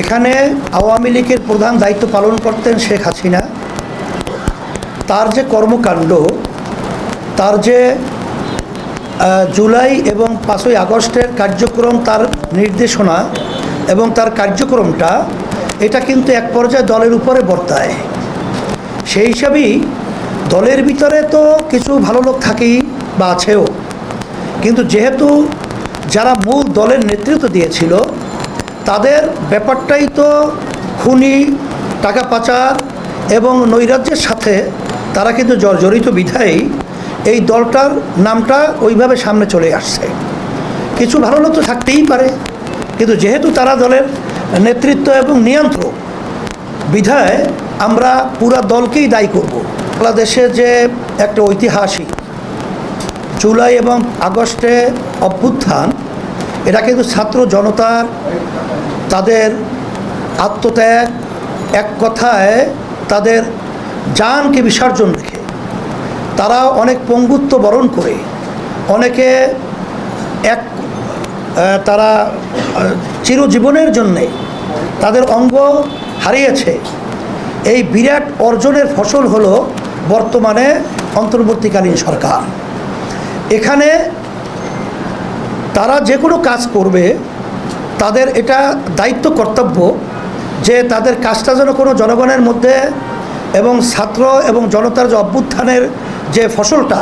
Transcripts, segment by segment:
এখানে আওয়ামী লীগের প্রধান দায়িত্ব পালন করতেন শেখ হাসিনা। তার যে কর্মকাণ্ড, তার যে জুলাই এবং পাঁচই আগস্টের কার্যক্রম তার নির্দেশনা এবং তার কার্যক্রমটা, এটা কিন্তু এক পর্যায়ে দলের উপরে বর্তায়। সেই হিসাবেই দলের ভিতরে তো কিছু ভালো লোক থাকেই বা আছেও। কিন্তু যেহেতু যারা মূল দলের নেতৃত্ব দিয়েছিল তাদের ব্যাপারটাই তো খুনি, টাকা পাচার এবং নৈরাজ্যের সাথে তারা কিন্তু জর্জরিত বিধায়ী এই দলটার নামটা ওইভাবে সামনে চলে আসছে। কিছু ভালো লোক তো থাকতেই পারে, কিন্তু যেহেতু তারা দলের নেতৃত্ব এবং নিয়ন্ত্রক, বিধায় আমরা পুরা দলকেই দায়ী করব। বাংলাদেশে যে একটা ঐতিহাসিক জুলাই এবং আগস্টে অভ্যুত্থান এটা কিন্তু ছাত্র জনতার তাদের আত্মত্যাগ, এক কথায় তাদের জানকে বিসর্জন রেখে। তারা অনেক পঙ্গুত্ব বরণ করে, অনেকে এক তারা চিরজীবনের জন্যে তাদের অঙ্গ হারিয়েছে। এই বিরাট অর্জনের ফসল হলো বর্তমানে অন্তর্বর্তীকালীন সরকার। এখানে তারা যে কোনো কাজ করবে, তাদের এটা দায়িত্ব কর্তব্য যে তাদের কাজটা যেন কোনো জনগণের মধ্যে এবং ছাত্র এবং জনতার যে অভ্যুত্থানের যে ফসলটা,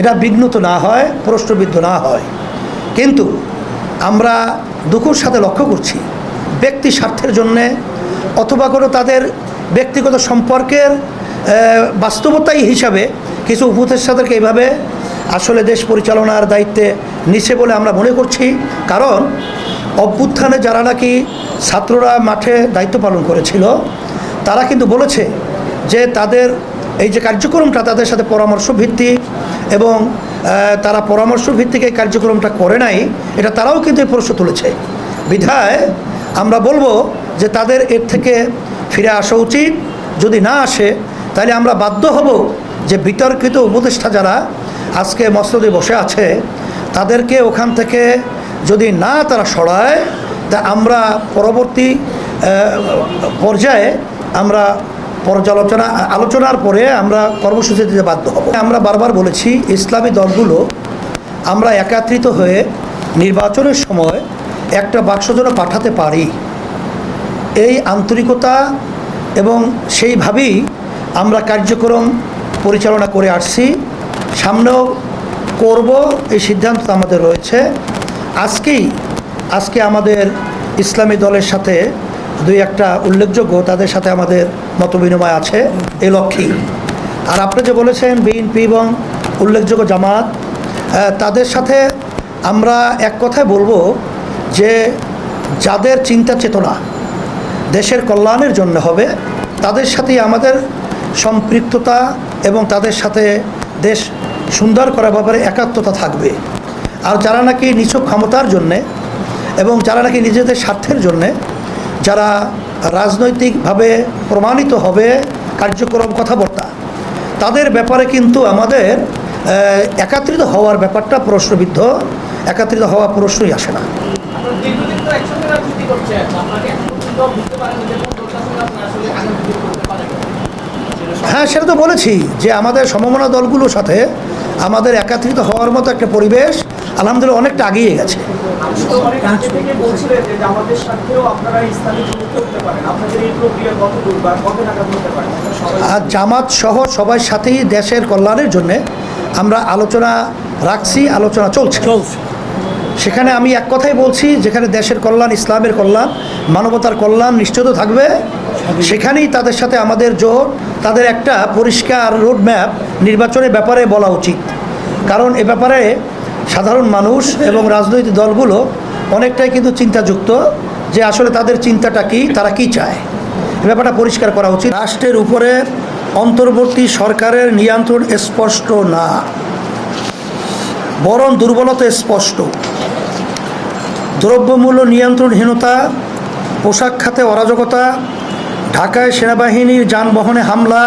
এটা বিঘ্নত না হয়, প্রশ্নবিদ্ধ না হয়। কিন্তু আমরা দুঃখের সাথে লক্ষ্য করছি, ব্যক্তি স্বার্থের জন্যে অথবা কোনো তাদের ব্যক্তিগত সম্পর্কের বাস্তবতাই হিসাবে কিছু উপদেষ্টাদেরকে এইভাবে আসলে দেশ পরিচালনার দায়িত্বে নিছে বলে আমরা মনে করছি, কারণ অভ্যুত্থানে যারা নাকি ছাত্ররা মাঠে দায়িত্ব পালন করেছিল, তারা কিন্তু বলেছে যে তাদের এই যে কার্যক্রমটা তাদের সাথে পরামর্শ ভিত্তিক এবং তারা পরামর্শ ভিত্তিক এই কার্যক্রমটা করে নাই, এটা তারাও কিন্তু এই প্রশ্ন তুলেছে। বিধায় আমরা বলব যে তাদের এর থেকে ফিরে আসা উচিত, যদি না আসে, তাহলে আমরা বাধ্য হব যে বিতর্কিত উপদেষ্টা যারা আজকে মসনদে বসে আছে, তাদেরকে ওখান থেকে যদি না তারা সরায়, তা আমরা পরবর্তী পর্যায়ে আমরা পর্যালোচনা, আলোচনার পরে আমরা কর্মসূচি দিতে বাধ্য হব। আমরা বারবার বলেছি, ইসলামী দলগুলো আমরা একাত্রিত হয়ে নির্বাচনের সময় একটা বাক্স যেন পাঠাতে পারি। এই আন্তরিকতা এবং সেইভাবেই আমরা কার্যক্রম পরিচালনা করে আসছি। সামনেও করব, এই সিদ্ধান্ত আমাদের রয়েছে। আজকেই, আজকে আমাদের ইসলামী দলের সাথে দুই একটা উল্লেখযোগ্য, তাদের সাথে আমাদের মতবিনিময় আছে এই লক্ষ্যেই। আর আপনি যে বলেছেন, বিএনপি এবং উল্লেখযোগ্য জামাত তাদের সাথে আমরা এক কথায় বলব যে যাদের চিন্তা চেতনা দেশের কল্যাণের জন্য হবে, তাদের সাথেই আমাদের সম্পৃক্ততা এবং তাদের সাথে দেশ সুন্দর করার ব্যাপারে একাত্মতা থাকবে। আর যারা নাকি নিছক ক্ষমতার জন্যে এবং যারা নাকি নিজেদের স্বার্থের জন্যে, যারা রাজনৈতিকভাবে প্রমাণিত হবে কার্যক্রম কথাবার্তা, তাদের ব্যাপারে কিন্তু আমাদের একাত্রিত হওয়ার ব্যাপারটা প্রশ্নবিদ্ধ, একাত্রিত হওয়া প্রশ্নই আসে না। করছেন আপনাকে বুঝতে পারেন যে কোন আপনারা আসলে হ্যাঁ সেটা তো বলেছি যে আমাদের সমমনা দলগুলোর সাথে আমাদের একাত্রিত হওয়ার মতো একটা পরিবেশ আলহামদুলিল্লাহ অনেকটা আগিয়ে গেছে। সবাই আর জামাত সহ সবার সাথেই দেশের কল্যাণের জন্যে আমরা আলোচনা রাখছি আলোচনা চলছে। চলছে। সেখানে আমি এক কথাই বলছি যেখানে দেশের কল্যাণ ইসলামের কল্যাণ মানবতার কল্যাণ নিশ্চিত থাকবে। সেখানেই তাদের সাথে আমাদের জোর তাদের একটা পরিষ্কার রোডম্যাপ নির্বাচনের ব্যাপারে বলা উচিত। কারণ এ ব্যাপারে সাধারণ মানুষ এবং রাজনৈতিক দলগুলো অনেকটাই কিন্তু চিন্তাযুক্ত যে আসলে তাদের চিন্তাটা কি, তারা কি চায়। এ ব্যাপারটা পরিষ্কার করা উচিত। রাষ্ট্রের উপরে অন্তর্বর্তী সরকারের নিয়ন্ত্রণ স্পষ্ট না। বরং দুর্বলতা স্পষ্ট। দ্রব্যমূল্য নিয়ন্ত্রণহীনতা, পোশাক খাতে অরাজকতা ঢাকায় সেনাবাহিনীর যানবাহনে হামলা,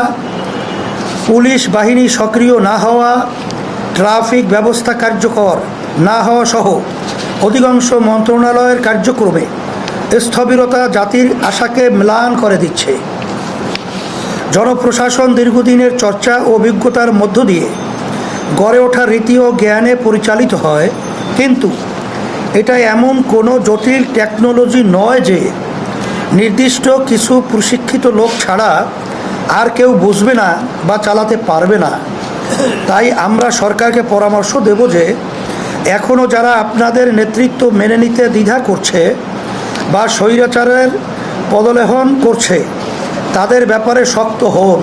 পুলিশ বাহিনী সক্রিয় না হওয়া, ট্রাফিক ব্যবস্থা কার্যকর না হওয়া সহ অধিকাংশ মন্ত্রণালয়ের কার্যক্রমে স্থবিরতা জাতির আশাকে ম্লান করে দিচ্ছে। জনপ্রশাসন দীর্ঘদিনের চর্চা ও অভিজ্ঞতার মধ্য দিয়ে গড়ে ওঠা রীতি ও জ্ঞানে পরিচালিত হয়, কিন্তু এটা এমন কোনো জটিল টেকনোলজি নয় যে নির্দিষ্ট কিছু প্রশিক্ষিত লোক ছাড়া আর কেউ বুঝবে না বা চালাতে পারবে না। তাই আমরা সরকারকে পরামর্শ দেব যে এখনও যারা আপনাদের নেতৃত্ব মেনে নিতে দ্বিধা করছে বা স্বৈরাচারের পদলেহন করছে, তাদের ব্যাপারে শক্ত হন।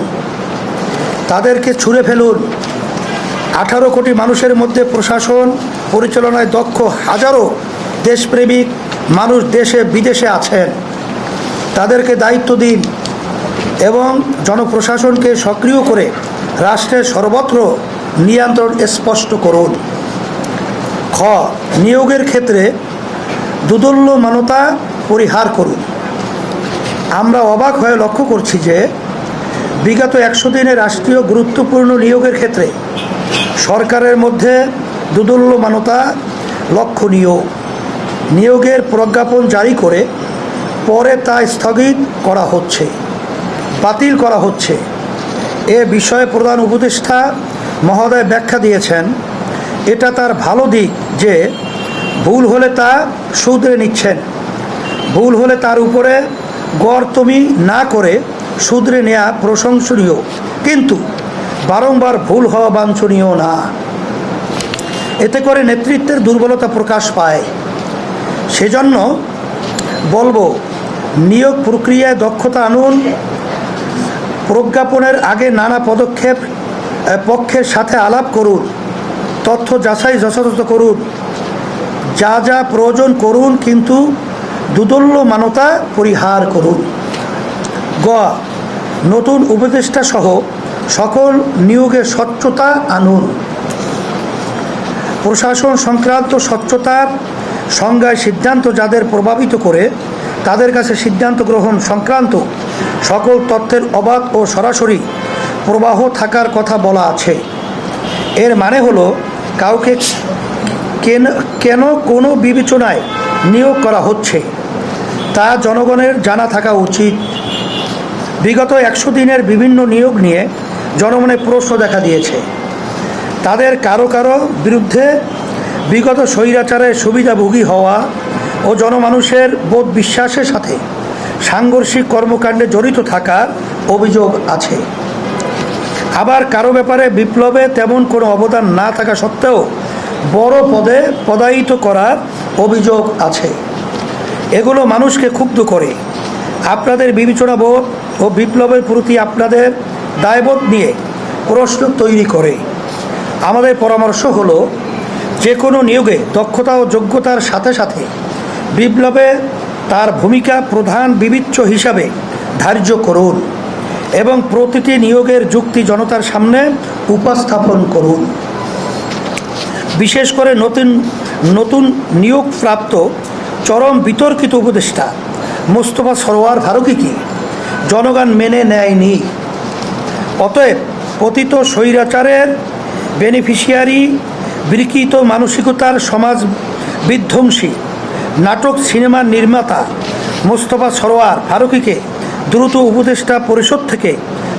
তাদেরকে ছুঁড়ে ফেলুন। আঠারো কোটি মানুষের মধ্যে প্রশাসন পরিচালনায় দক্ষ হাজারো দেশপ্রেমিক মানুষ দেশে বিদেশে আছেন। তাদেরকে দায়িত্ব দিন এবং জনপ্রশাসনকে সক্রিয় করে রাষ্ট্রের সর্বত্র নিয়ন্ত্রণ স্পষ্ট করুন। খ, নিয়োগের ক্ষেত্রে দুদল্যমানতা পরিহার করুন। আমরা অবাক হয়ে লক্ষ্য করছি যে বিগত একশো দিনে রাষ্ট্রীয় গুরুত্বপূর্ণ নিয়োগের ক্ষেত্রে সরকারের মধ্যে দুদল্যমানতা লক্ষণীয়। নিয়োগের প্রজ্ঞাপন জারি করে পরে তা স্থগিত করা হচ্ছে, বাতিল করা হচ্ছে। এ বিষয়ে প্রধান উপদেষ্টা মহোদয় ব্যাখ্যা দিয়েছেন, এটা তার ভালো দিক যে ভুল হলে তা শুধরে নিচ্ছেন। ভুল হলে তার উপরে গড়তমি না করে শুধরে নেওয়া প্রশংসনীয়, কিন্তু বারংবার ভুল হওয়া বাঞ্ছনীয় না। এতে করে নেতৃত্বের দুর্বলতা প্রকাশ পায়। সেজন্য বলব নিয়োগ প্রক্রিয়ায় দক্ষতা আনুন। প্রজ্ঞাপনের আগে নানা পদক্ষেপ পক্ষের সাথে আলাপ করুন। তথ্য যাচাই যথাযথ করুন। যা যা প্রয়োজন করুন, কিন্তু দুদল্য মানতা পরিহার করুন। গ, নতুন উপদেষ্টা সহ সকল নিয়োগে স্বচ্ছতা আনুন। প্রশাসন সংক্রান্ত স্বচ্ছতার সংজ্ঞায় সিদ্ধান্ত যাদের প্রভাবিত করে, তাদের কাছে সিদ্ধান্ত গ্রহণ সংক্রান্ত সকল তথ্যের অবাধ ও সরাসরি প্রবাহ থাকার কথা বলা আছে। এর মানে হলো, কাউকে কেন কেন কোনো বিবেচনায় নিয়োগ করা হচ্ছে, তা জনগণের জানা থাকা উচিত। বিগত একশো দিনের বিভিন্ন নিয়োগ নিয়ে জনমনে প্রশ্ন দেখা দিয়েছে। তাদের কারও কারও বিরুদ্ধে বিগত স্বৈরাচারের সুবিধাভোগী হওয়া ও জনমানুষের বোধ বিশ্বাসের সাথে সাংঘর্ষিক কর্মকাণ্ডে জড়িত থাকার অভিযোগ আছে। আবার কারও ব্যাপারে বিপ্লবে তেমন কোনো অবদান না থাকা সত্ত্বেও বড় পদে পদায়িত করার অভিযোগ আছে। এগুলো মানুষকে ক্ষুব্ধ করে। আপনাদের বিবেচনাবোধ ও বিপ্লবের প্রতি আপনাদের দায়বোধ নিয়ে প্রশ্ন তৈরি করে। আমাদের পরামর্শ হলো যে কোনো নিয়োগে দক্ষতা ও যোগ্যতার সাথে সাথে বিপ্লবে তার ভূমিকা প্রধান বিবিচ্য হিসাবে ধার্য করুন এবং প্রতিটি নিয়োগের যুক্তি জনতার সামনে উপস্থাপন করুন। বিশেষ করে নতুন নতুন নিয়োগপ্রাপ্ত, চরম বিতর্কিত উপদেষ্টা মোস্তফা সরোয়ার ফারুকিকে জনগণ মেনে নেয়নি? অতএব পতিত স্বৈরাচারের বেনিফিশিয়ারি বিকৃত মানসিকতার সমাজ বিধ্বংসী। নাটক সিনেমা নির্মাতা মোস্তফা সরোয়ার ফারুকিকে দ্রুত উপদেষ্টা পরিষদ থেকে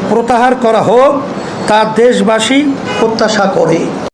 প্রত্যাহার করা হোক, তা দেশবাসী প্রত্যাশা করে।